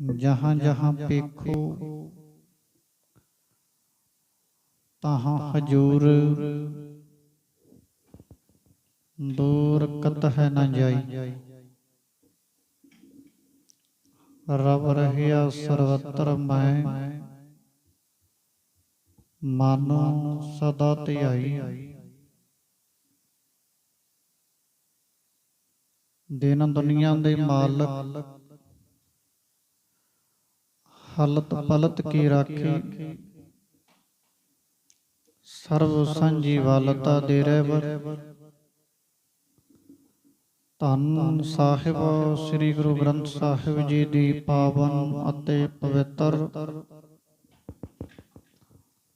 ਜਹਾਂ ਜਹਾਂ ਪੇਖੋ ਤਹਾਂ ਹਜੂਰ। ਦੂਰ ਕਤ ਹੈ ਨ ਜਾਈ। ਰਬ ਰਹਿਆ ਸਰਵਤਰ ਮੈਂ। ਮਨ ਸਦਾ ਧਿਆਈ ਦਿਨ ਦੁਨੀਆ ਦੇ ਮਾਲਕ। ਹਲਤ ਪਲਤ ਕੀ ਰਾਖੀ? ਸਰਬ ਸੰਜੀ ਵਾਲਤਾ ਦੇ ਰਹਿਬਰ ਧੰਨ ਸਾਹਿਬ, ਸ੍ਰੀ ਗੁਰੂ ਗ੍ਰੰਥ ਸਾਹਿਬ ਜੀ ਦੀ ਪਾਵਨ ਅਤੇ ਪਵਿੱਤਰ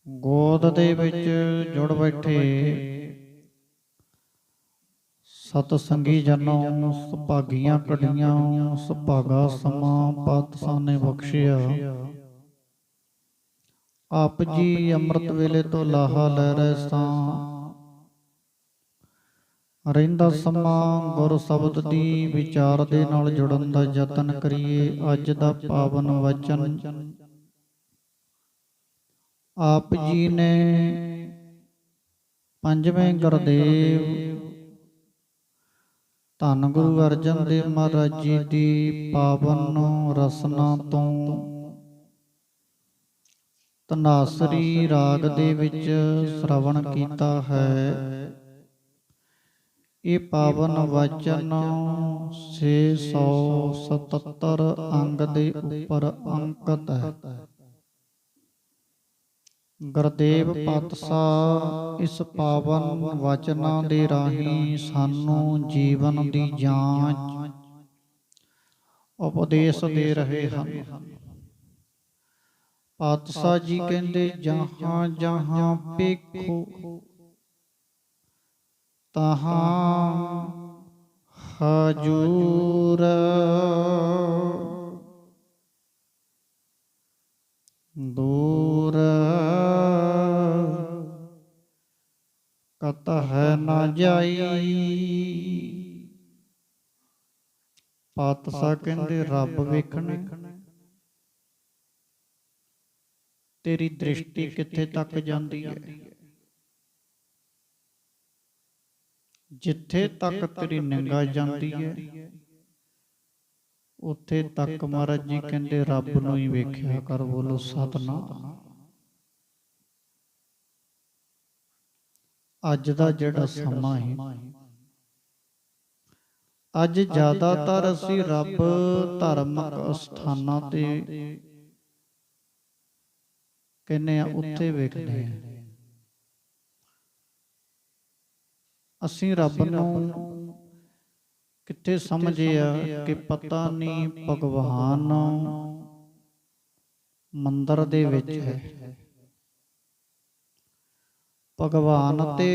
ਗੋਦ ਦੇ ਵਿੱਚ ਜੁੜ ਬੈਠੇ। ਸਤ ਸੰਗੀ ਜਨੋ, ਸੁਭਾਗੀਆਂ ਕੜੀਆਂ, ਸੁਭਾਗਾ ਸਮਾਂ ਪਾਤਸ਼ਾਹ ਨੇ ਬਖਸ਼ਿਆ। ਆਪ ਜੀ ਅੰਮ੍ਰਿਤ ਵੇਲੇ ਤੋਂ ਲਾਹਾ ਲੈ ਰਹੇ ਸਾਂ। ਰਹਿੰਦਾ ਸਮਾਂ ਗੁਰ ਸ਼ਬਦ ਦੀ ਵਿਚਾਰ ਦੇ ਨਾਲ ਜੁੜਨ ਦਾ ਯਤਨ ਕਰੀਏ। ਅੱਜ ਦਾ ਪਾਵਨ ਵਚਨ। ਆਪ ਜੀ ਨੇ ਪੰਜਵੇਂ ਗੁਰਦੇਵ ਧੰਨ ਗੁਰੂ ਅਰਜਨ ਦੇਵ ਮਹਾਰਾਜ ਜੀ ਦੀ ਪਾਵਨ ਰਸਨਾ ਤੋਂ। ਤਨਾਸਰੀ ਰਾਗ ਦੇ ਵਿੱਚ ਸ਼ਰਵਣ ਕੀਤਾ ਹੈ। ਇਹ ਪਾਵਨ ਵਚਨ 677 ਅੰਗ ਦੇ ਉੱਪਰ ਅੰਕਿਤ ਹੈ। ਗੁਰਦੇਵ ਪਾਤਸ਼ਾਹ, ਇਸ ਪਾਵਨ ਵਚਨਾਂ ਦੇ ਰਾਹੀਂ ਸਾਨੂੰ ਜੀਵਨ ਦੀ ਜਾਂਚ, ਉਪਦੇਸ਼ ਦੇ ਰਹੇ ਹਨ। ਪਾਤਸ਼ਾਹ ਜੀ ਕਹਿੰਦੇ, ਜਹਾਂ ਜਹਾਂ ਪੇਖੋ ਤਹਾਂ ਹਜੂਰ। ਦੂਰ ਕਤ ਹੈ ਨਾ ਜਾਈ। ਪਾਤਸ਼ਾਹ ਕਹਿੰਦੇ ਰੱਬ ਵੇਖਣਾ। ਤੇਰੀ ਦ੍ਰਿਸ਼ਟੀ ਕਿੱਥੇ ਤੱਕ ਜਾਂਦੀ ਹੈ? ਜਿੱਥੇ ਤੱਕ ਤੇਰੀ ਨਿਗਾਹ ਜਾਂਦੀ ਹੈ ਉੱਥੇ ਤੱਕ ਮਹਾਰਾਜ ਜੀ ਕਹਿੰਦੇ ਰੱਬ ਨੂੰ ਹੀ ਵੇਖਿਆ ਕਰ ਬੋਲੋ ਸਤਨਾਮ। ਅੱਜ ਦਾ ਜਿਹੜਾ ਸਮਾਂ ਹੈ। ਅੱਜ ਜ਼ਿਆਦਾਤਰ ਅਸੀਂ ਰੱਬ ਧਾਰਮਿਕ ਸਥਾਨਾਂ ਤੇ ਕਹਿੰਨੇ ਆ ਉੱਥੇ ਵੇਖਦੇ ਆ ਅਸੀਂ ਰੱਬ ਨੂੰ ਕਿੱਥੇ ਸਮਝਿਆ ਕਿ ਪਤਾ ਨਹੀਂ ਭਗਵਾਨ ਮੰਦਰ ਦੇ ਵਿੱਚ ਹੈ। ਭਗਵਾਨ ਤੇ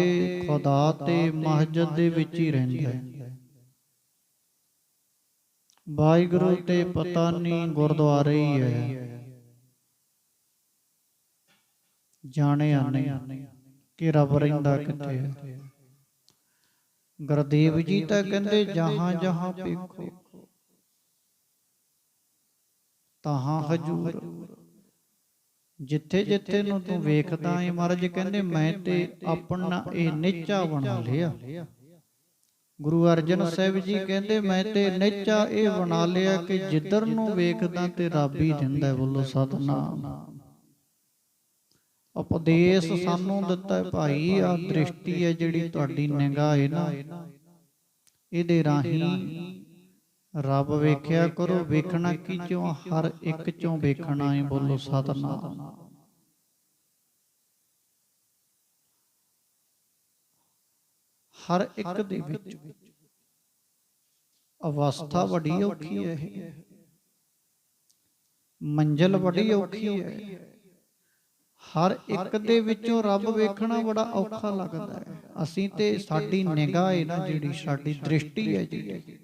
ਖੁਦਾ ਤੇ ਮਸਜਿਦ ਦੇ ਵਿੱਚ ਹੀ ਰਹਿੰਦਾ ਹੈ। ਵਾਹਿਗੁਰੂ ਤੇ ਪਤਾ ਨਹੀਂ ਗੁਰਦੁਆਰੇ ਹੀ ਹੈ। ਜਾਣਿਆ ਨਹੀਂ ਕਿ ਰੱਬ ਰਹਿੰਦਾ ਕਿੱਥੇ ਹੈ। ਗੁਰਦੇਵ ਜੀ ਤਾਂ ਕਹਿੰਦੇ ਜਹਾਂ ਜਹਾਂ ਵੇਖੋ ਤਹਾਂ ਹਜੂਰ। ਜਿੱਥੇ ਜਿੱਥੇ ਨੂੰ ਤੂੰ ਵੇਖਦਾ ਏ ਮਹਾਰਾਜ ਕਹਿੰਦੇ ਮੈਂ ਤੇ ਆਪਣਾ ਇਹ ਨਿਚਾ ਬਣਾ ਲਿਆ। ਗੁਰੂ ਅਰਜਨ ਸਾਹਿਬ ਜੀ ਕਹਿੰਦੇ ਮੈਂ ਤੇ ਨਿਚਾ ਇਹ ਬਣਾ ਲਿਆ ਕਿ ਜਿੱਧਰ ਨੂੰ ਵੇਖਦਾ ਤੇ ਰੱਬ ਹੀ ਦਿੰਦਾ ਬੋਲੋ ਸਤਨਾਮ। ਉਪਦੇਸ਼ ਸਾਨੂੰ ਦਿੱਤਾ ਭਾਈ ਆ ਦ੍ਰਿਸ਼ਟੀ ਹੈ ਜਿਹੜੀ ਤੁਹਾਡੀ ਨਿਗਾਹ ਹੈ ਨਾ। ਇਹਦੇ ਰਾਹੀਂ ਰੱਬ ਵੇਖਿਆ ਕਰੋ ਵੇਖਣਾ ਕੀ ਚੋਂ ਹਰ ਇੱਕ ਚੋਂ ਵੇਖਣਾ ਹੈ ਬੋਲੋ ਸਤਨਾਮ। ਹਰ ਇੱਕ ਦੇ ਵਿੱਚ ਅਵਸਥਾ ਬੜੀ ਔਖੀ ਹੈ। ਇਹ ਮੰਜ਼ਲ ਬੜੀ ਔਖੀ ਹੈ। ਹਰ ਇੱਕ ਦੇ ਵਿੱਚੋਂ ਰੱਬ ਵੇਖਣਾ ਬੜਾ ਔਖਾ ਲੱਗਦਾ ਹੈ। ਅਸੀਂ ਤੇ ਸਾਡੀ ਨਿਗਾਹ ਹੈ ਨਾ ਜਿਹੜੀ ਸਾਡੀ ਦ੍ਰਿਸ਼ਟੀ ਹੈ ਜਿਹੜੀ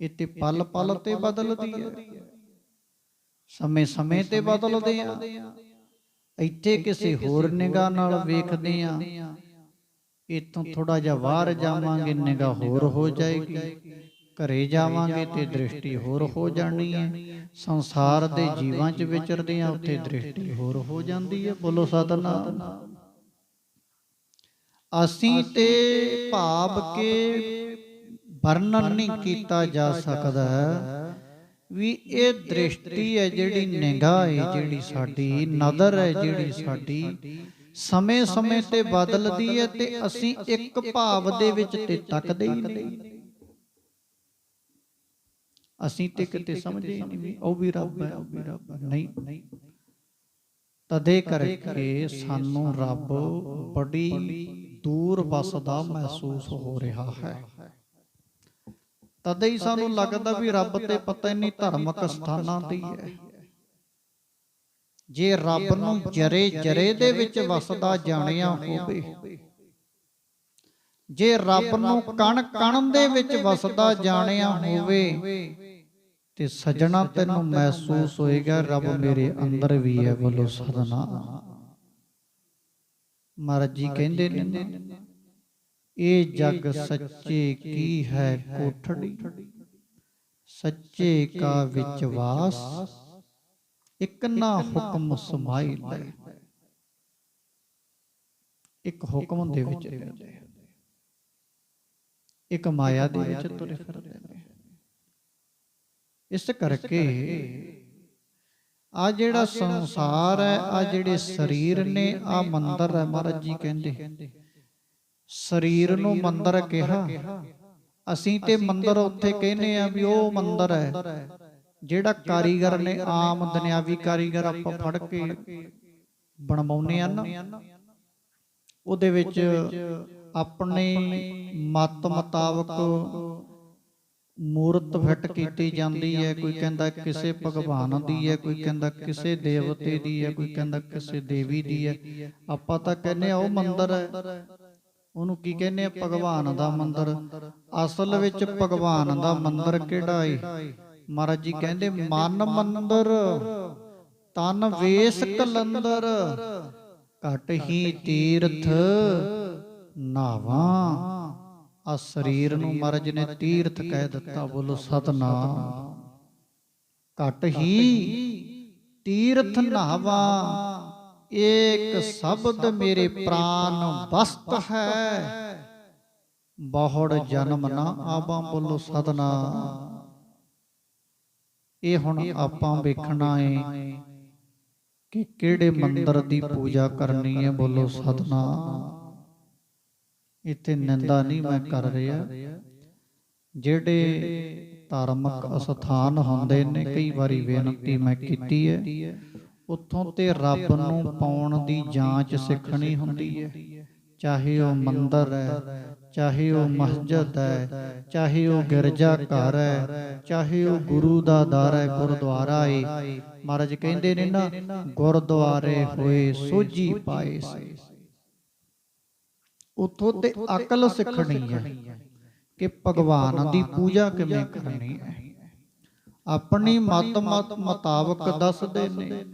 ਇਹ ਤੇ ਪਲ ਪਲ ਤੇ ਬਦਲਦੀ ਹੈ। ਸਮੇਂ ਸਮੇਂ ਤੇ ਬਦਲਦੇ ਆ। ਇੱਥੇ ਕਿਸੇ ਹੋਰ ਨਿਗਾਹ ਨਾਲ ਵੇਖਦੇ ਆ। ਇਤੋਂ ਥੋੜਾ ਜਿਹਾ ਬਾਹਰ ਜਾਵਾਂਗੇ ਨਿਗਾਹ ਹੋਰ ਹੋ ਜਾਏਗੀ। ਘਰੇ ਜਾਵਾਂਗੇ ਤੇ ਦ੍ਰਿਸ਼ਟੀ ਹੋਰ ਹੋ ਜਾਣੀ ਹੈ। ਸੰਸਾਰ ਦੇ ਜੀਵਾਂ 'ਚ ਵਿਚਰਦੇ ਆ ਉੱਥੇ ਦ੍ਰਿਸ਼ਟੀ ਹੋਰ ਹੋ ਜਾਂਦੀ ਹੈ। ਬੋਲੋ ਸਤਨਾਮ। ਅਸੀਂ ਤੇ ਭਾਵ ਕੇ ਵਰਣਨ ਨਹੀਂ ਕੀਤਾ ਜਾ ਸਕਦਾ ਵੀ ਇਹ ਦ੍ਰਿਸ਼ਟੀ ਹੈ ਜਿਹੜੀ ਨਿਗਾਹ ਹੈ ਜਿਹੜੀ ਸਾਡੀ ਨਜ਼ਰ ਹੈ ਜਿਹੜੀ ਸਾਡੀ ਸਮੇਂ-ਸਮੇਂ ਤੇ ਬਦਲਦੀ ਹੈ ਤੇ ਅਸੀਂ ਇੱਕ ਭਾਵ ਦੇ ਵਿੱਚ ਤੇ ਤੱਕਦੇ ਹੀ ਨਹੀਂ। ਅਸੀਂ ਤੇ ਕਿਤੇ ਸਮਝੇ ਹੀ ਨਹੀਂ ਵੀ ਉਹ ਵੀ ਰੱਬ ਹੈ ਉਹ ਵੀ ਰੱਬ ਨਹੀਂ। ਤਦੇ ਕਰਕੇ ਸਾਨੂੰ ਰੱਬ ਬੜੀ ਦੂਰ ਵਸਦਾ ਮਹਿਸੂਸ ਹੋ। ਰਿਹਾ ਹੈ। ਤਦੇ ਹੀ ਸਾਨੂੰ ਲੱਗਦਾ ਵੀ ਰੱਬ ਤੇ ਪਤਾ ਨਹੀਂ ਧਾਰਮਿਕ ਸਥਾਨਾਂ ਤੇ ਹੀ ਜੇ ਰੱਬ ਨੂੰ ਜਰੇ ਜਰੇ ਦੇ ਵਿੱਚ ਵਸਦਾ ਜਾਣਿਆ ਹੋਵੇ। ਜੇ ਰੱਬ ਨੂੰ ਕਣ ਕਣ ਦੇ ਵਿੱਚ ਵਸਦਾ ਜਾਣਿਆ ਹੋਵੇ ਤੇ ਸਜਣਾ ਤੈਨੂੰ ਮਹਿਸੂਸ ਹੋਏਗਾ ਰੱਬ ਮੇਰੇ ਅੰਦਰ ਵੀ ਹੈ ਬੋਲੋ ਸਦਨਾ। ਮਹਾਰਾਜ ਜੀ ਕਹਿੰਦੇ ਨਾ, ਇਹ ਜਗ ਸੱਚੇ ਕੀ ਹੈ ਕੋਠੜੀ? ਸੱਚੇ ਕਾ ਵਿੱਚ ਵਾਸ, ਇਕ ਨਾ ਹੁਕਮ ਸਮਾਈ ਲੈ। ਇੱਕ ਹੁਕਮ ਦੇ ਵਿੱਚ ਰਹਿੰਦੇ ਇੱਕ ਮਾਇਆ ਦੇ ਵਿੱਚ ਤੁਰੇ ਫਿਰਦੇ ਨੇ ਇਸ ਕਰਕੇ ਆ ਜਿਹੜਾ ਸੰਸਾਰ ਹੈ, ਆ ਜਿਹੜੇ ਸਰੀਰ ਨੇ, ਆ ਮੰਦਰ ਹੈ, ਮਹਾਰਾਜ ਜੀ ਕਹਿੰਦੇ। ਸਰੀਰ ਨੂੰ ਮੰਦਰ ਕਿਹਾ। ਅਸੀਂ ਤੇ ਮੰਦਰ ਉੱਥੇ ਕਹਿੰਦੇ ਆ ਵੀ ਉਹ ਮੰਦਰ ਹੈ ਜਿਹੜਾ ਕਾਰੀਗਰ ਨੇ ਆਮ ਦੁਨਿਆਵੀ ਕਾਰੀਗਰ ਆਪਾਂ ਫੜ ਕੇ ਬਣਵਾਉਨੇ ਆ ਨਾ। ਉਹਦੇ ਵਿੱਚ ਆਪਣੇ ਮਤ ਮੁਤਾਬਕ ਮੂਰਤ ਫਿੱਟ ਕੀਤੀ ਜਾਂਦੀ ਹੈ। ਕੋਈ ਕਹਿੰਦਾ ਕਿਸੇ ਭਗਵਾਨ ਦੀ ਹੈ ਕੋਈ ਕਹਿੰਦਾ ਕਿਸੇ ਦੇਵਤੇ ਦੀ ਹੈ ਕੋਈ ਕਹਿੰਦਾ ਕਿਸੇ ਦੇਵੀ ਦੀ ਹੈ। ਆਪਾਂ ਤਾਂ ਕਹਿੰਦੇ ਆ ਉਹ ਮੰਦਰ ਹੈ। ਉਹਨੂੰ ਕੀ ਕਹਿੰਦੇ ਆ? ਭਗਵਾਨ ਦਾ ਮੰਦਰ। ਅਸਲ ਵਿੱਚ ਭਗਵਾਨ ਦਾ ਮੰਦਰ ਕਿਹੜਾ ਏ? ਮਹਾਰਾਜ ਜੀ ਕਹਿੰਦੇ ਮਨ ਮੰਦਰ। ਤਨ ਵੇਸ ਕਲੰਦਰ। ਘਟ ਹੀ ਤੀਰਥ ਨਾਵਾ। ਆ ਸਰੀਰ ਨੂੰ ਮਹਾਰਾਜ ਨੇ ਤੀਰਥ ਕਹਿ ਦਿੱਤਾ ਬੋਲੋ ਸਤਨਾਮ। ਘਟ ਹੀ ਤੀਰਥ ਨਾਵਾ। ਏਕ ਸ਼ਬਦ ਮੇਰੇ ਪ੍ਰਾਨ ਬਸਤ ਹੈ। ਬਹੁੜ ਜਨਮ ਨਾ ਆਵਾਂ ਬੋਲੋ ਸਤਨਾਮ। ਇਹ ਹੁਣ ਆਪਾਂ ਵੇਖਣਾ ਏ ਕਿ ਕਿਹੜੇ ਮੰਦਰ ਦੀ ਪੂਜਾ ਕਰਨੀ ਹੈ ਬੋਲੋ ਸਦਨਾ ਇੱਥੇ ਨਿੰਦਾ ਨਹੀਂ ਮੈਂ ਕਰ ਰਿਹਾ। ਜਿਹੜੇ ਧਾਰਮਿਕ ਅਸਥਾਨ ਹੁੰਦੇ ਨੇ, ਕਈ ਵਾਰੀ ਬੇਨਤੀ ਮੈਂ ਕੀਤੀ ਹੈ ਉੱਥੋਂ ਤੇ ਰੱਬ ਨੂੰ ਪਾਉਣ ਦੀ ਜਾਂਚ ਸਿੱਖਣੀ ਹੁੰਦੀ ਹੈ ਚਾਹੇ ਉਹ ਮੰਦਰ ਹੈ, ਚਾਹੇ ਉਹ ਮਸਜਿਦ ਹੈ, ਚਾਹੇ ਉਹ ਗਿਰਜਾ ਘਰ ਹੈ, ਚਾਹੇ ਉਹ ਗੁਰੂ ਦਾ ਦਰ ਹੈ, ਗੁਰਦੁਆਰਾ ਹੈ ਮਹਾਰਾਜ ਕਹਿੰਦੇ ਨੇ ਨਾ, ਗੁਰਦੁਆਰੇ ਹੋਏ ਸੋਝੀ ਪਾਏ ਸੇ। ਉਥੋਂ ਤੇ ਅਕਲ ਸਿੱਖਣੀ ਹੈ ਕਿ ਭਗਵਾਨ ਦੀ ਪੂਜਾ ਕਿਵੇਂ ਕਰਨੀ ਹੈ। ਆਪਣੀ ਮਤ ਮਤ ਮੁਤਾਬਕ ਦੱਸਦੇ ਨੇ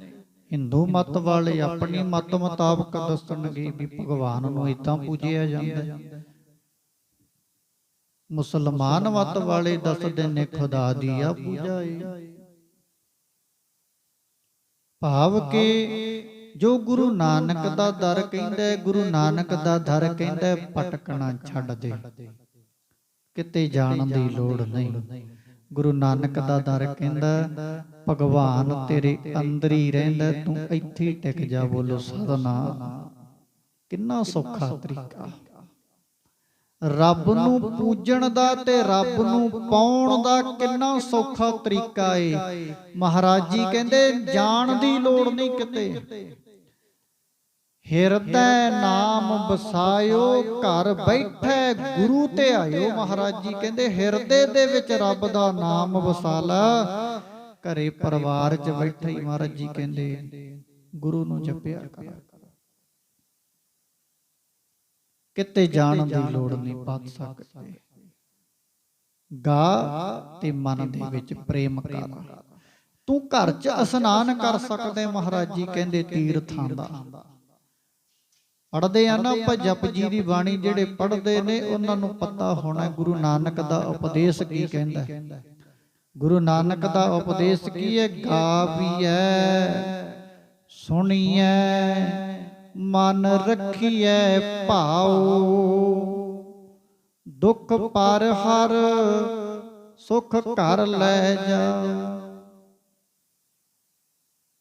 ਹਿੰਦੂ ਮਤ ਵਾਲੇ ਆਪਣੀ ਮਤ ਮੁਤਾਬਕ ਦੱਸਣਗੇ ਵੀ ਭਗਵਾਨ ਨੂੰ ਇਦਾਂ ਪੂਜਿਆ ਜਾਂਦਾ ਹੈ। ਮੁਸਲਮਾਨ ਮਤ ਵਾਲੇ ਦੱਸਦੇ ਨੇ ਖੁਦਾ ਦੀ ਆ ਪੂਜਾ ਹੈ ਭਾਵ ਕਿ ਜੋ ਗੁਰੂ ਨਾਨਕ ਦਾ ਦਰ ਕਹਿੰਦਾ ਗੁਰੂ ਨਾਨਕ ਦਾ ਦਰ ਕਹਿੰਦਾ ਹੈ, ਭਟਕਣਾ ਛੱਡ ਦੇ। ਕਿਤੇ ਜਾਣ ਦੀ ਲੋੜ ਨਹੀਂ। ਗੁਰੂ ਨਾਨਕ ਦਾ ਦਰ ਕਹਿੰਦਾ ਭਗਵਾਨ ਤੇਰੇ ਅੰਦਰ ਹੀ ਰਹਿੰਦਾ ਤੂੰ ਇੱਥੇ ਹੀ ਟਿਕ ਜਾ ਬੋਲੋ ਸਦਨਾ। ਕਿੰਨਾ ਸੌਖਾ ਤਰੀਕਾ। ਰੱਬ ਨੂੰ ਪੂਜਣ ਦਾ ਤੇ ਰੱਬ ਨੂੰ ਪਾਉਣ ਦਾ ਕਿੰਨਾ ਸੌਖਾ ਤਰੀਕਾ ਏ। ਮਹਾਰਾਜ ਜੀ ਕਹਿੰਦੇ ਜਾਣ ਦੀ ਲੋੜ ਨਹੀਂ ਕਿਤੇ। ਹਿਰਦੈ ਨਾਮ ਵਸਾਇਓ, ਘਰ ਬੈਠੇ ਗੁਰੂ ਤੇ ਆਇਓ। ਮਹਾਰਾਜ ਜੀ ਕਹਿੰਦੇ, ਹਿਰਦੇ ਦੇ ਵਿੱਚ ਰੱਬ ਦਾ ਨਾਮ ਵਸਾ ਲਾ। ਘਰੇ ਪਰਿਵਾਰ 'ਚ ਬੈਠੇ ਹੀ ਮਹਾਰਾਜ ਜੀ ਕਹਿੰਦੇ, ਗੁਰੂ ਨੂੰ ਜਪਿਆ ਕਰ। ਕਿਤੇ ਜਾਣ ਦੀ ਲੋੜ ਨਹੀਂ ਪੱਤ ਸਕਦੇ। ਗਾ ਤੇ ਮਨ ਦੇ ਵਿੱਚ ਪ੍ਰੇਮ ਕਰ। ਤੂੰ ਘਰ 'ਚ ਇਸ਼ਨਾਨ ਕਰ ਸਕਦੇ, ਮਹਾਰਾਜ ਜੀ ਕਹਿੰਦੇ, ਤੀਰਥਾਂ ਦਾ। ਪੜਦੇ ਆ ਨਾ ਭਜਪ ਜੀ ਦੀ ਬਾਣੀ ਜਿਹੜੇ ਪੜ੍ਹਦੇ ਨੇ, ਉਹਨਾਂ ਨੂੰ ਪਤਾ ਹੋਣਾ ਗੁਰੂ ਨਾਨਕ ਦਾ ਉਪਦੇਸ਼ ਕੀ ਕਹਿੰਦਾ ਹੈ। ਗੁਰੂ ਨਾਨਕ ਦਾ ਉਪਦੇਸ਼ ਕੀ ਹੈ? ਗਾਵੀਐ, ਸੁਣੀਐ, ਮਨ ਰੱਖੀਐ ਭਾਉ। ਦੁੱਖ ਪਰ ਹਰ, ਸੁਖ ਘਰ ਲੈ ਜਾ।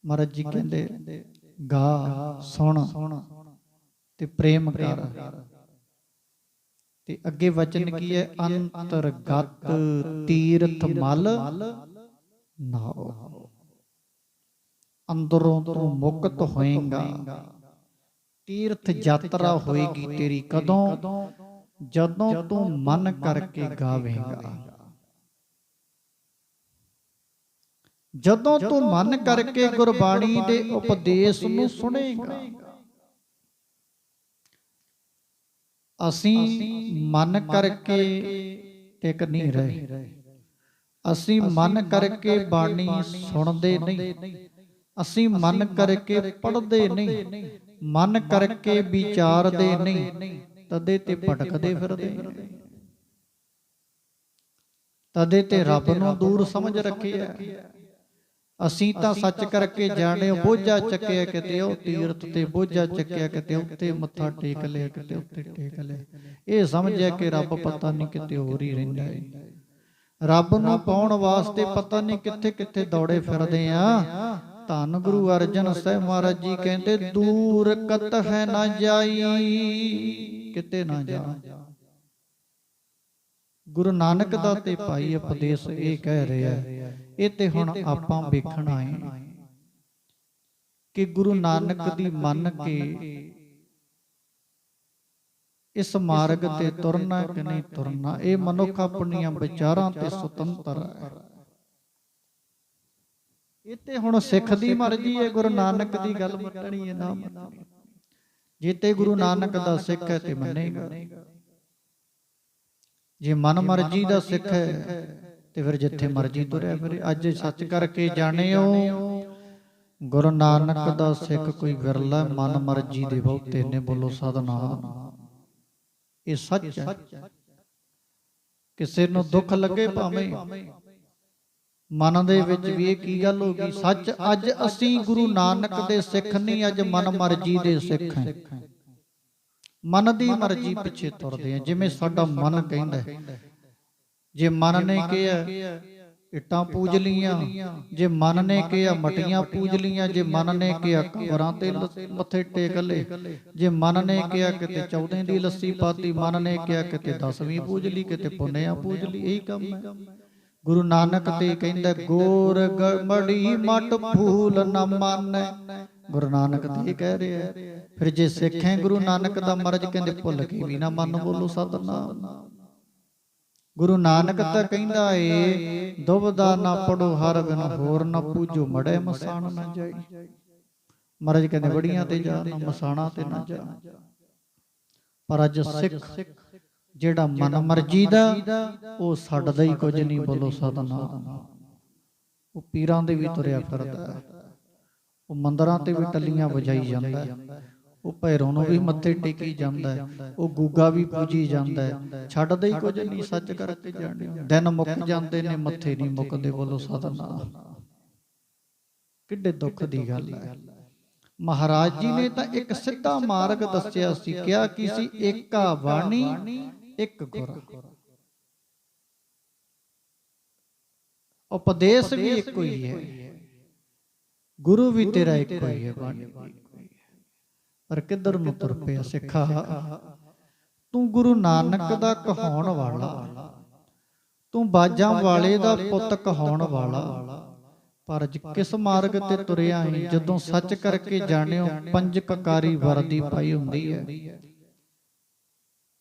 ਮਹਾਰਾਜ ਜੀ ਕਹਿੰਦੇ, ਗਾ, ਸੁਣ। ਤੇ ਪ੍ਰੇਮ ਕਰ ਤੇ ਅੱਗੇ ਵਚਨ ਕੀ ਹੈ? ਅੰਤਰਗਤ ਤੀਰਥ ਮਲ ਨਾਓ ਅੰਦਰੋਂ ਤੋਂ ਮੁਕਤ ਹੋਏਗਾ। ਤੀਰਥ ਯਾਤਰਾ ਹੋਏਗੀ ਤੇਰੀ ਕਦੋਂ? ਜਦੋਂ ਤੂੰ ਮਨ ਕਰਕੇ ਗਾਵੇਂਗਾ। ਜਦੋਂ ਤੂੰ ਮਨ ਕਰਕੇ ਗੁਰਬਾਣੀ ਦੇ ਉਪਦੇਸ਼ ਨੂੰ ਸੁਣੇਗਾ। ਅਸੀਂ ਮਨ ਕਰਕੇ ਟਿਕ ਨਹੀਂ ਰਹੇ। ਅਸੀਂ ਮਨ ਕਰਕੇ ਬਾਣੀ ਸੁਣਦੇ ਨਹੀਂ। ਅਸੀਂ ਮਨ ਕਰਕੇ ਪੜ੍ਹਦੇ ਨਹੀਂ। ਮਨ ਕਰਕੇ ਵਿਚਾਰਦੇ ਨਹੀਂ। ਤਦੇ ਤੇ ਭਟਕਦੇ ਫਿਰਦੇ। ਤਦੇ ਤੇ ਰੱਬ ਨੂੰ ਦੂਰ ਸਮਝ ਰੱਖਿਆ ਅਸੀਂ ਤਾਂ ਸੱਚ ਕਰਕੇ ਜਾਣਿਓ ਬੋਝਾ ਚੱਕਿਆ ਕਿਤੇ ਉਹ ਤੀਰਥ ਤੇ ਬੋਝਾ ਚੱਕਿਆ ਕਿਤੇ ਉੱਤੇ ਮੱਥਾ ਟੇਕ ਲਿਆ ਕਿਤੇ ਉੱਤੇ ਟੇਕ ਲਿਆ। ਇਹ ਸਮਝਿਆ ਕਿ ਰੱਬ ਪਤਾ ਨਹੀਂ ਕਿਤੇ ਹੋਰ ਹੀ ਰਹਿੰਦਾ ਹੈ ਰੱਬ ਨੂੰ ਪਾਉਣ ਵਾਸਤੇ ਪਤਾ ਨਹੀਂ ਕਿੱਥੇ ਕਿੱਥੇ ਦੌੜੇ ਫਿਰਦੇ ਆ। ਧੰਨ ਗੁਰੂ ਅਰਜਨ ਸਾਹਿਬ ਮਹਾਰਾਜ ਜੀ ਕਹਿੰਦੇ ਦੂਰ ਕਤ ਹੈ ਨਾ ਜਾਈ ਕਿਤੇ ਨਾ ਜਾ ਗੁਰੂ ਨਾਨਕ ਦਾ ਤੇ ਭਾਈ ਉਪਦੇਸ਼ ਇਹ ਕਹਿ ਰਿਹਾ ਇਹ ਤੇ ਹੁਣ ਆਪਾਂ ਵੇਖਣਾ ਹੈ ਕਿ ਗੁਰੂ ਨਾਨਕ ਦੀ ਮੰਨ ਕੇ ਇਸ ਮਾਰਗ ਤੇ ਤੁਰਨਾ ਕਿ ਨਹੀਂ ਤੁਰਨਾ? ਇਹ ਮਨੁੱਖ ਆਪਣੀਆਂ ਵਿਚਾਰਾਂ ਤੇ ਸੁਤੰਤਰ ਹੈ। ਇਹ ਤੇ ਹੁਣ ਸਿੱਖ ਦੀ ਮਰਜ਼ੀ ਹੈ ਗੁਰੂ ਨਾਨਕ ਦੀ ਗੱਲ ਮੰਨਣੀ ਹੈ ਨਾ ਮੰਨਣੀ ਜੇ ਤੇ ਗੁਰੂ ਨਾਨਕ ਦਾ ਸਿੱਖ ਹੈ ਤੇ ਮੰਨੇਗਾ। ਜੇ ਮਨ ਮਰਜ਼ੀ ਦਾ ਸਿੱਖ ਹੈ ਤੇ ਫਿਰ ਜਿੱਥੇ ਮਰਜ਼ੀ ਤੁਰਿਆ ਫਿਰੇ। ਅੱਜ ਸੱਚ ਕਰਕੇ ਜਾਣਿਓ ਗੁਰੂ ਨਾਨਕ ਦਾ ਸਿੱਖ ਕੋਈ ਵਿਰਲਾ ਮਨ ਮਰਜ਼ੀ ਦੇ ਬਹੁਤੇ ਨੇ ਬੋਲੋ ਸਤਨਾਮ। ਇਹ ਸੱਚ ਹੈ। ਕਿਸੇ ਨੂੰ ਦੁੱਖ ਲੱਗੇ ਭਾਵੇਂ। ਮਨ ਦੇ ਵਿੱਚ ਵੀ ਇਹ ਕੀ ਗੱਲ ਹੋ ਗਈ? ਸੱਚ ਅੱਜ ਅਸੀਂ ਗੁਰੂ ਨਾਨਕ ਦੇ ਸਿੱਖ ਨਹੀਂ ਅੱਜ ਮਨ ਮਰਜ਼ੀ ਦੇ ਸਿੱਖ ਹਾਂ। ਮਨ ਦੀ ਮਰਜ਼ੀ ਪਿੱਛੇ ਤੁਰਦੇ ਆ ਜਿਵੇਂ ਸਾਡਾ ਮਨ ਕਹਿੰਦਾ ਜੇ ਮਨ ਨੇ ਕਿਹਾ ਇੱਟਾਂ ਪੂਜ ਲੀਆਂ ਜੇ ਮਨ ਨੇ ਕਿਹਾ ਮਟੀਆਂ ਪੂਜ ਲੀਆਂ ਜੇ ਮਨ ਨੇ ਕਿਹਾ ਕਬਰਾਂ ਤੇ ਲ- ਮੱਥੇ ਟੇਕ ਲਏ। ਜੇ ਮਨ ਨੇ ਕਿਹਾ ਕਿਤੇ 14 ਦੀ ਲੱਸੀ ਪਾਤੀ ਮਨ ਨੇ ਕਿਹਾ ਕਿਤੇ 10ਵੀਂ ਪੂਜ ਲਈ ਕਿਤੇ ਪੁੰਨਿਆ ਪੂਜ ਲਈ ਇਹੀ ਕੰਮ ਹੈ। ਗੁਰੂ ਨਾਨਕ ਤੇ ਕਹਿੰਦਾ ਗੋਰ ਗਮੜੀ ਮਟ ਫੂਲ ਨ ਮਾਨੈ। ਗੁਰੂ ਨਾਨਕ ਤੇ ਕਹਿ ਰਿਹਾ ਫਿਰ ਜੇ ਸਿੱਖ ਹੈ ਗੁਰੂ ਨਾਨਕ ਦਾ ਮਰਜ ਕਹਿੰਦੇ, ਭੁੱਲ ਕੇ ਵੀ ਨਾ, ਮੰਨ ਬੋਲੋ ਸਤਨਾਮ ਗੁਰੂ ਨਾਨਕ ਤਾਂ ਕਹਿੰਦਾ ਏ, ਦੁਬਦਾ ਨਾ ਪੜੋ, ਹਰ ਬਿਨ ਹੋਰ ਨਾ ਪੂਜੋ, ਮੜੇ ਮਸਾਣ ਨਾ ਜਾਈ। ਮਹਾਰਾਜ ਕਹਿੰਦੇ ਬੜੀਆਂ ਤੇ ਜਾ, ਨਾ ਮਸਾਣਾ ਤੇ ਨਾ ਜਾ। ਪਰ ਅੱਜ ਸਿੱਖ ਜਿਹੜਾ ਮਨ ਮਰਜ਼ੀ ਦਾ, ਉਹ ਛੱਡਦਾ ਹੀ ਕੁਝ ਨਹੀਂ, ਬੋਲੋ ਸਤਨਾਮ। ਉਹ ਪੀਰਾਂ ਦੇ ਵੀ ਤੁਰਿਆ ਫਿਰਦਾ। ਹੈ। ਉਹ ਮੰਦਰਾਂ ਤੇ ਵੀ ਟੱਲੀਆਂ ਵਜਾਈ ਜਾਂਦਾ ਹੈ। ਉਹ ਭੈਰੋਂ ਨੂੰ ਵੀ ਮੱਥੇ ਟੇਕੀ ਜਾਂਦਾ ਹੈ। ਉਹ ਗੂਗਾ ਵੀ ਪੂਜੀ ਜਾਂਦਾ ਹੈ। ਛੱਡਦਾ ਹੀ ਕੁਝ ਨਹੀਂ ਸੱਚ ਕਰਕੇ ਜਾਣਿਓ। ਦਿਨ ਮੁੱਕ ਜਾਂਦੇ ਨੇ ਮੱਥੇ ਨਹੀਂ ਮੁੱਕਦੇ ਬੋਲੋ ਸਤਨਾਮ। ਕਿੱਡੇ ਦੁੱਖ ਦੀ ਗੱਲ ਹੈ। ਮਹਾਰਾਜ ਜੀ ਨੇ ਤਾਂ ਇੱਕ ਸਿੱਧਾ ਮਾਰਗ ਦੱਸਿਆ ਸੀ ਕਿਹਾ ਕੀ ਸੀ ਏਕਾ ਬਾਣੀ ਇੱਕ ਗੁਰ। ਉਪਦੇਸ਼ ਵੀ ਇੱਕੋ ਹੀ ਹੈ। ਗੁਰੂ ਵੀ ਤੇਰਾ ਇੱਕੋ ਹੀ ਹੈ ਬਾਣੀ। ਪਰ ਕਿੱਧਰ ਨੂੰ ਤੁਰ ਪਿਆ ਸਿੱਖਾ? ਤੂੰ ਗੁਰੂ ਨਾਨਕ ਦਾ ਕਹਾਉਣ ਵਾਲਾ। ਤੂੰ ਬਾਜਾਂ ਵਾਲੇ ਦਾ ਪੁੱਤ ਕਹਾਉਣ ਵਾਲਾ। ਪਰ ਅੱਜ ਕਿਸ ਮਾਰਗ ਤੇ ਤੁਰਿਆ ਹੈ ਜਦੋਂ ਸੱਚ ਕਰਕੇ ਜਾਣਿਓ ਪੰਜ ਕਕਾਰੀ ਵਰਦੀ ਪਾਈ ਹੁੰਦੀ ਹੈ।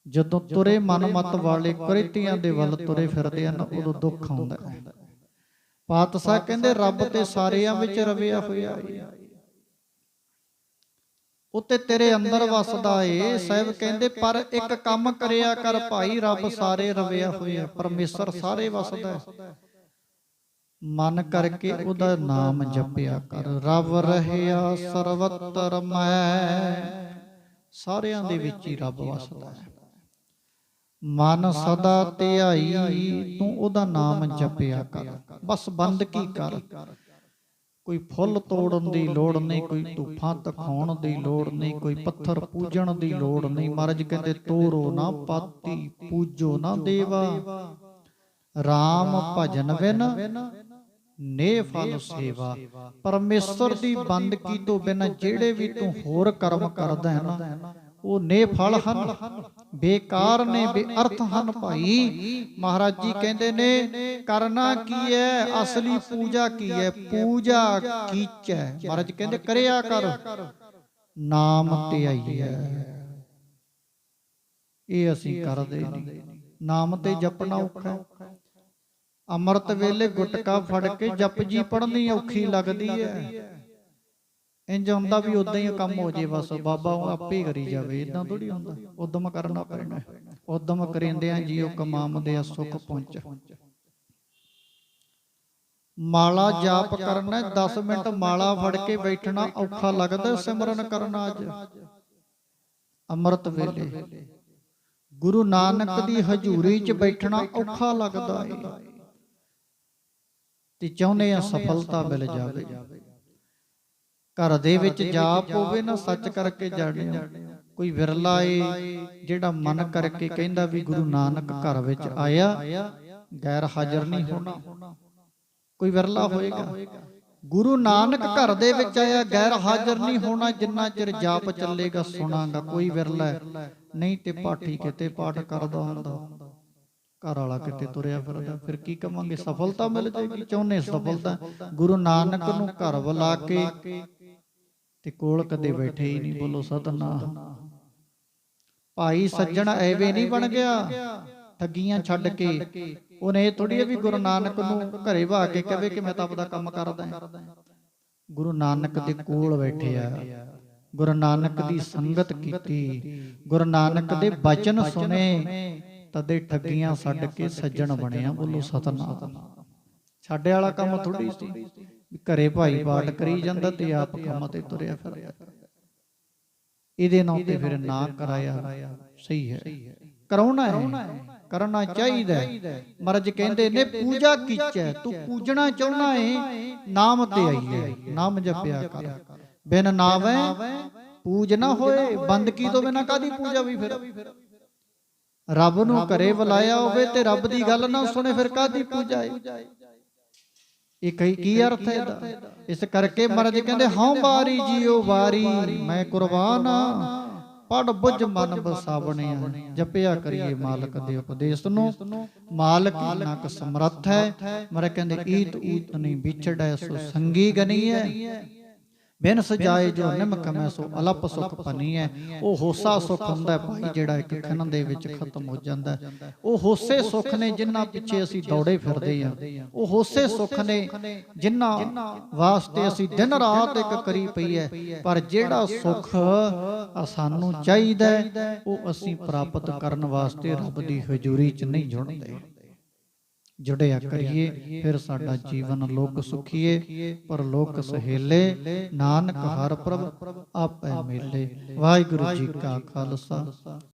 ਜਦੋਂ ਤੁਰੇ ਮਨਮਤ ਵਾਲੇ ਕੁਰੀਤੀਆਂ ਦੇ ਵੱਲ ਤੁਰੇ ਫਿਰਦੇ ਹਨ ਉਦੋਂ ਦੁੱਖ ਆਉਂਦਾ ਹੈ। ਪਾਤਸ਼ਾਹ ਕਹਿੰਦੇ ਰੱਬ ਤੇ ਸਾਰਿਆਂ ਵਿੱਚ ਰਵਿਆ ਹੋਇਆ ਹੈ ਉੱਤੇ ਤੇਰੇ ਅੰਦਰ ਵਸਦਾ ਏ ਸਾਹਿਬ ਕਹਿੰਦੇ ਪਰ ਇੱਕ ਕੰਮ ਕਰਿਆ ਕਰ ਭਾਈ ਰੱਬ ਸਾਰੇ ਰਵਿਆ ਹੋਇਆ ਪਰਮੇਸ਼ਰ ਸਾਰੇ ਵਸਦਾ ਮਨ ਕਰਕੇ ਉਹਦਾ ਨਾਮ ਜਪਿਆ ਕਰ। ਰਵ ਰਹਿਆ ਸਰਵਤਰ ਮੈਂ। ਸਾਰਿਆਂ ਦੇ ਵਿੱਚ ਹੀ ਰੱਬ ਵਸਦਾ ਹੈ ਮਨ ਸਦਾ ਧਿਆਈ, ਤੂੰ ਉਹਦਾ ਨਾਮ ਜਪਿਆ ਕਰ। ਬਸ ਬੰਦ ਕਰ? ਕੋਈ ਫੁੱਲ ਤੋੜਨ ਦੀ ਲੋੜ ਨਹੀਂ, ਕੋਈ ਧੂਫਾਂ ਤਖਾਉਣ ਦੀ ਲੋੜ ਨਹੀਂ, ਕੋਈ ਪੱਥਰ ਪੂਜਣ ਦੀ ਲੋੜ ਨਹੀਂ। ਮਹਾਰਾਜ ਕਹਿੰਦੇ ਤੋੜੋ ਨਾ ਪਾਤੀ, ਪੂਜੋ ਨਾ ਦੇਵਾ। RAM ਭਜਨ ਬਿਨ ਨੇ ਫਲ ਸੇਵਾ। ਪਰਮੇਸ਼ਰ ਦੀ ਬੰਦਗੀ ਤੋਂ ਬਿਨ ਜਿਹੜੇ ਵੀ ਤੂੰ ਹੋਰ ਕਰਮ ਕਰਦਾ ਹੈ ਨਾ ਉਹ ਨੇ ਫਲ ਹਨ। ਬੇਕਾਰ ਨੇ ਬੇਅਰਥ ਹਨ ਭਾਈ। ਮਹਾਰਾਜ ਜੀ ਕਹਿੰਦੇ ਨੇ, ਕਰਨਾ ਕੀ ਹੈ ਅਸਲੀ ਪੂਜਾ ਕੀ ਹੈ ਪੂਜਾ ਕੀਚੈ। ਮਹਾਰਾਜ ਕਹਿੰਦੇ, ਕਰਿਆ ਕਰ। ਨਾਮ ਧਿਆਈਐ ਇਹ ਅਸੀਂ ਕਰਦੇ ਨਹੀਂ। ਨਾਮ ਤੇ ਜਪਣਾ ਔਖਾ ਹੈ ਅੰਮ੍ਰਿਤ ਵੇਲੇ ਗੁਟਕਾ ਫੜ ਕੇ ਜਪ ਜੀ ਪੜ੍ਹਨੀ ਔਖੀ ਲੱਗਦੀ ਹੈ ਇੰਜ ਹੁੰਦਾ ਵੀ ਉਦਾਂ ਹੀ ਕੰਮ ਹੋ ਜੇ ਬਸ ਬਾਬਾ ਉਹ ਆਪੇ ਕਰੀ ਜਾਵੇ ਇਦਾਂ ਥੋੜੀ ਹੁੰਦਾ ਉਦਮ ਕਰਨਾ ਪੈਣਾ ਉਦਮ ਕਰਿੰਦਿਆਂ ਜੀਓ ਕਮਾਮਦੇ ਆ ਸੁਖ ਪਹੁੰਚ। ਮਾਲਾ ਜਾਪ ਕਰਨਾ 10 ਮਿੰਟ ਮਾਲਾ ਫੜ ਕੇ ਬੈਠਣਾ ਔਖਾ ਲੱਗਦਾ ਸਿਮਰਨ ਕਰਨਾ ਅੱਜ। ਅੰਮ੍ਰਿਤ ਵੇਲੇ। ਗੁਰੂ ਨਾਨਕ ਦੀ ਹਜ਼ੂਰੀ 'ਚ ਬੈਠਣਾ ਔਖਾ ਲੱਗਦਾ ਏ। ਤੇ ਚਾਹੁੰਦੇ ਆ ਸਫਲਤਾ ਮਿਲ ਜਾਵੇ। ਘਰ ਦੇ ਵਿੱਚ ਜਾਪ ਹੋਵੇ ਨਾ ਸੱਚ ਕਰਕੇ ਜਾਣਿਓ। ਕੋਈ ਵਿਰਲਾ ਏ ਜਿਹੜਾ ਮਨ ਕਰਕੇ ਕਹਿੰਦਾ ਵੀ ਗੁਰੂ ਨਾਨਕ ਘਰ ਵਿੱਚ ਆਇਆ ਗੈਰ ਹਾਜ਼ਰ ਨਹੀਂ ਹੋਣਾ। ਕੋਈ ਵਿਰਲਾ ਹੋਏਗਾ। ਗੁਰੂ ਨਾਨਕ ਘਰ ਦੇ ਵਿੱਚ ਆਇਆ ਗੈਰ ਹਾਜ਼ਰ ਨਹੀਂ ਹੋਣਾ ਜਿੰਨਾ ਚਿਰ ਜਾਪ ਚੱਲੇਗਾ ਸੁਣਾਗਾ। ਕੋਈ ਵਿਰਲਾ। ਨਹੀਂ ਤੇ ਪਾਠੀ ਕਿਤੇ ਪਾਠ ਕਰਦਾ ਹੁੰਦਾ। ਘਰ ਵਾਲਾ ਕਿਤੇ ਤੁਰਿਆ ਫਿਰਦਾ। ਫਿਰ ਕੀ ਕਵਾਂਗੇ? ਸਫਲਤਾ ਮਿਲ ਜਾਏਗੀ। ਚਾਹੁੰਨੇ ਸਫਲਤਾ। ਗੁਰੂ ਨਾਨਕ ਨੂੰ ਘਰ ਬੁਲਾ ਕੇ ਤੇ ਕੋਲ ਕਦੇ ਬੈਠੇ ਹੀ ਨਹੀਂ ਬੋਲੋ ਸਤਨਾਮ। ਭਾਈ ਸੱਜਣ ਐਵੇਂ ਨਹੀਂ ਬਣ ਗਿਆ। ਠੱਗੀਆਂ ਛੱਡ ਕੇ। ਉਹਨੇ ਇਹ ਥੋੜੀ ਵੀ ਗੁਰੂ ਨਾਨਕ ਨੂੰ ਘਰੇ ਵਾ ਕੇ ਕਹੇ ਕਿ ਮੈਂ ਤਾਂ ਆਪਦਾ ਕੰਮ ਕਰਦਾ ਹਾਂ। ਗੁਰੂ ਨਾਨਕ ਦੇ ਕੋਲ ਬੈਠਿਆ ਗੁਰੂ ਨਾਨਕ ਦੀ ਸੰਗਤ ਕੀਤੀ। ਗੁਰੂ ਨਾਨਕ ਦੇ ਬਚਨ ਸੁਨੇ ਤਦੇ ਠੱਗੀਆਂ ਛੱਡ ਕੇ ਸੱਜਣ ਬਣਿਆ। ਬੋਲੋ ਸਤਨਾਮ। ਸਾਡੇ ਵਾਲਾ ਕੰਮ ਥੋੜੀ ਸੀ। ਘਰੇ ਭਾਈ ਪਾਠ ਕਰੀ ਜਾਂਦਾ ਤੇ ਆਪ ਕੰਮ ਤੇ ਤੁਰਿਆ ਫਿਰਦਾ। ਇਹਦੇ ਨਾਲ ਤੇ ਫਿਰ ਨਾ ਕਰਾਇਆ ਸਹੀ ਹੈ। ਕਰਾਉਣਾ ਹੈ। ਕਰਨਾ ਚਾਹੀਦਾ ਹੈ। ਮਹਾਰਾਜ ਕਹਿੰਦੇ ਨੇ ਪੂਜਾ ਕੀਚੈ ਤੂੰ ਪੂਜਣਾ ਚਾਹੁੰਦਾ ਹੈ ਨਾਮ ਤੇ ਆਈਏ ਨਾਮ ਜਪਿਆ ਕਰ। ਬਿਨ ਨਾਵੇਂ ਪੂਜ ਨਾ ਹੋਏ ਬੰਦਗੀ ਤੋਂ ਬਿਨਾ ਕਾਦੀ ਪੂਜਾ ਵੀ ਫਿਰ? ਰੱਬ ਨੂੰ ਘਰੇ ਬੁਲਾਇਆ ਹੋਵੇ ਤੇ ਰੱਬ ਦੀ ਗੱਲ ਨਾ ਸੁਣੇ ਫਿਰ ਕਾਦੀ ਪੂਜਾ ਹੈ ਇਹ ਕਈ ਕੀ ਅਰਥ ਹੈ ਇਹਦਾ? ਇਸ ਕਰਕੇ ਮਹਾਰਾਜ ਕਹਿੰਦੇ ਹਉ ਬਾਰੀ ਜੀਓ ਵਾਰੀ ਮੈਂ ਕੁਰਬਾਨ ਪੜ ਬੁੱਝ ਮਨ ਬਸਾਵਣਿਆ ਜਪਿਆ ਕਰੀਏ ਮਾਲਕ ਦੇ ਉਪਦੇਸ਼ ਨੂੰ। ਮਾਲਕ ਨਕ ਸਮਰੱਥ ਹੈ ਮਰੇ ਕਹਿੰਦੇ ਈਤ ਊਤ ਨਹੀਂ ਵਿਛੜੈ ਸੋ ਸੰਗੀ ਗਨੀਐ। ਬਿਨ ਸਜਾਏ ਜੋ ਨਿਮਕ ਮੈਂ ਸੋ ਅਲਪ ਸੁਖ ਪਨੀਐ ਉਹ ਹੋਸਾ ਸੁਖ ਹੁੰਦਾ ਭਾਈ ਜਿਹੜਾ ਇੱਕ ਖਣ ਦੇ ਵਿੱਚ ਖਤਮ ਹੋ ਜਾਂਦਾ। ਉਹ ਹੋਸੇ ਸੁਖ ਨੇ ਜਿਨ੍ਹਾਂ ਪਿੱਛੇ ਅਸੀਂ ਦੌੜੇ ਫਿਰਦੇ ਆ ਉਹ ਹੋਸੇ ਸੁਖ ਨੇ ਜਿਨ੍ਹਾਂ ਵਾਸਤੇ ਅਸੀਂ ਦਿਨ ਰਾਤ ਇੱਕ ਕਰੀ ਪਈ ਹੈ ਪਰ ਜਿਹੜਾ ਸੁਖ ਸਾਨੂੰ ਚਾਹੀਦਾ ਉਹ ਅਸੀਂ ਪ੍ਰਾਪਤ ਕਰਨ ਵਾਸਤੇ ਰੱਬ ਦੀ ਹਜ਼ੂਰੀ 'ਚ ਨਹੀਂ ਜੁੜਦੇ। ਜੁੜਿਆ ਕਰੀਏ ਫਿਰ ਸਾਡਾ ਜੀਵਨ ਲੋਕ ਸੁਖੀਏ ਪਰ ਲੋਕ ਸਹੇਲੇ ਨਾਨਕ ਹਰ ਪ੍ਰਭ ਆਪੇ ਮਿਲੇ। ਵਾਹਿਗੁਰੂ ਜੀ ਕਾ ਖਾਲਸਾ।